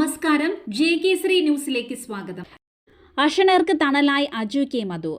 നമസ്കാരം. ജെ കേസരി ന്യൂസിലേക്ക് സ്വാഗതം. അഷണർക്ക് തണലായി അജു കെ മധു.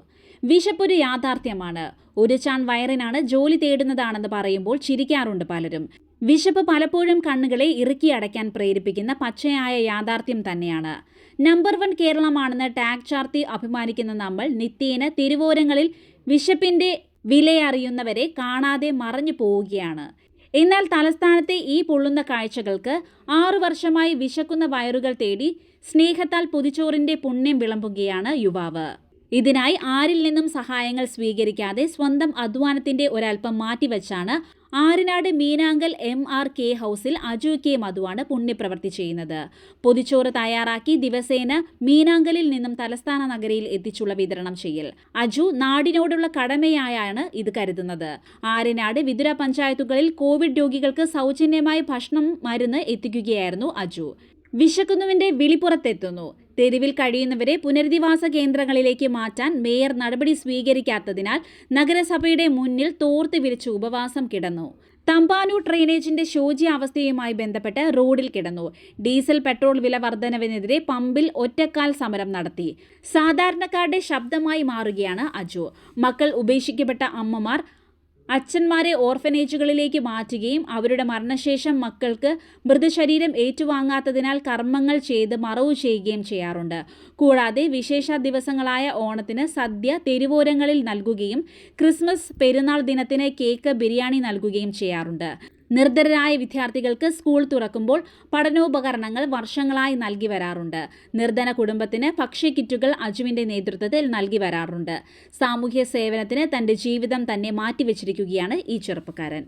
വിശപ്പൊരു യാഥാർത്ഥ്യമാണ്. ഒരു ചാൺ വയറിനാണ് ജോലി തേടുന്നതാണെന്ന് പറയുമ്പോൾ ചിരിക്കാറുണ്ട് പലരും. വിശപ്പ് പലപ്പോഴും കണ്ണുകളെ ഇറുക്കി അടയ്ക്കാൻ പ്രേരിപ്പിക്കുന്ന പച്ചയായ യാഥാർത്ഥ്യം തന്നെയാണ്. നമ്പർ വൺ കേരളമാണെന്ന് ടാഗ് ചാർത്തി അഭിമാനിക്കുന്ന നമ്മൾ നിത്യേന തിരുവോരങ്ങളിൽ വിശപ്പിന്റെ വിലയറിയുന്നവരെ കാണാതെ മറഞ്ഞു പോവുകയാണ്. എന്നാൽ തലസ്ഥാനത്തെ ഈ പൊള്ളുന്ന കാഴ്ചകൾക്ക് ആറു വർഷമായി വിശക്കുന്ന വയറുകൾ തേടി സ്നേഹത്താൽ പൊതിച്ചോറിന്റെ പുണ്യം വിളമ്പുകയാണ് യുവാവ്. ഇതിനായി ആരിൽ നിന്നും സഹായങ്ങൾ സ്വീകരിക്കാതെ സ്വന്തം അധ്വാനത്തിന്റെ ഒരൽപ്പം മാറ്റിവെച്ചാണ് Arinadu Meenankal M R K ഹൗസിൽ അജു കെ മധുവാണ് പുണ്യപ്രവൃത്തി ചെയ്യുന്നത്. പൊതിച്ചോറ് തയ്യാറാക്കി ദിവസേന മീനാങ്കലിൽ നിന്നും തലസ്ഥാന നഗരിയിൽ എത്തിച്ചുള്ള വിതരണം ചെയ്യൽ. അജു നാടിനോടുള്ള കടമയായാണ് ഇത് കരുതുന്നത്. ആറിനാട് വിതുര പഞ്ചായത്തുകളിൽ കോവിഡ് രോഗികൾക്ക് സൗജന്യമായി ഭക്ഷണം മരുന്ന് എത്തിക്കുകയായിരുന്നു അജു. വിശക്കുന്നുവിന്റെ വിളിപ്പുറത്തെത്തുന്നു തെരുവിൽ കഴിയുന്നവരെ പുനരധിവാസ കേന്ദ്രങ്ങളിലേക്ക് മാറ്റാൻ മേയർ നടപടി സ്വീകരിക്കാത്തതിനാൽ നഗരസഭയുടെ മുന്നിൽ തോർത്ത് വിരിച്ച് ഉപവാസം കിടന്നു. തമ്പാനൂർ ഡ്രെയിനേജിന്റെ ശോച്യാവസ്ഥയുമായി ബന്ധപ്പെട്ട് റോഡിൽ കിടന്നു. ഡീസൽ പെട്രോൾ വില വർധനവിനെതിരെ പമ്പിൽ ഒറ്റക്കാൽ സമരം നടത്തി. സാധാരണക്കാരുടെ ശബ്ദമായി മാറുകയാണ് അജു. മക്കൾ ഉപേക്ഷിക്കപ്പെട്ട അമ്മമാർ അച്ഛന്മാരെ ഓർഫനേജുകളിലേക്ക് മാറ്റുകയും അവരുടെ മരണശേഷം മക്കൾക്ക് മൃതശരീരം ഏറ്റുവാങ്ങാത്തതിനാൽ കർമ്മങ്ങൾ ചെയ്ത് മറവ് ചെയ്യുകയും ചെയ്യാറുണ്ട്. കൂടാതെ വിശേഷ ദിവസങ്ങളായ ഓണത്തിന് സദ്യ തെരുവോരങ്ങളിൽ നൽകുകയും ക്രിസ്മസ് പെരുന്നാൾ ദിനത്തിന് കേക്ക് ബിരിയാണി നൽകുകയും ചെയ്യാറുണ്ട്. നിർധരരായ വിദ്യാർത്ഥികൾക്ക് സ്കൂൾ തുറക്കുമ്പോൾ പഠനോപകരണങ്ങൾ വർഷങ്ങളായി നൽകി വരാറുണ്ട്. നിർധന കുടുംബത്തിന് ഭക്ഷ്യ കിറ്റുകൾ അജുവിന്റെ നേതൃത്വത്തിൽ നൽകി വരാറുണ്ട്. സാമൂഹ്യ സേവനത്തിന് തന്റെ ജീവിതം തന്നെ മാറ്റിവെച്ചിരിക്കുകയാണ് ഈ ചെറുപ്പക്കാരൻ.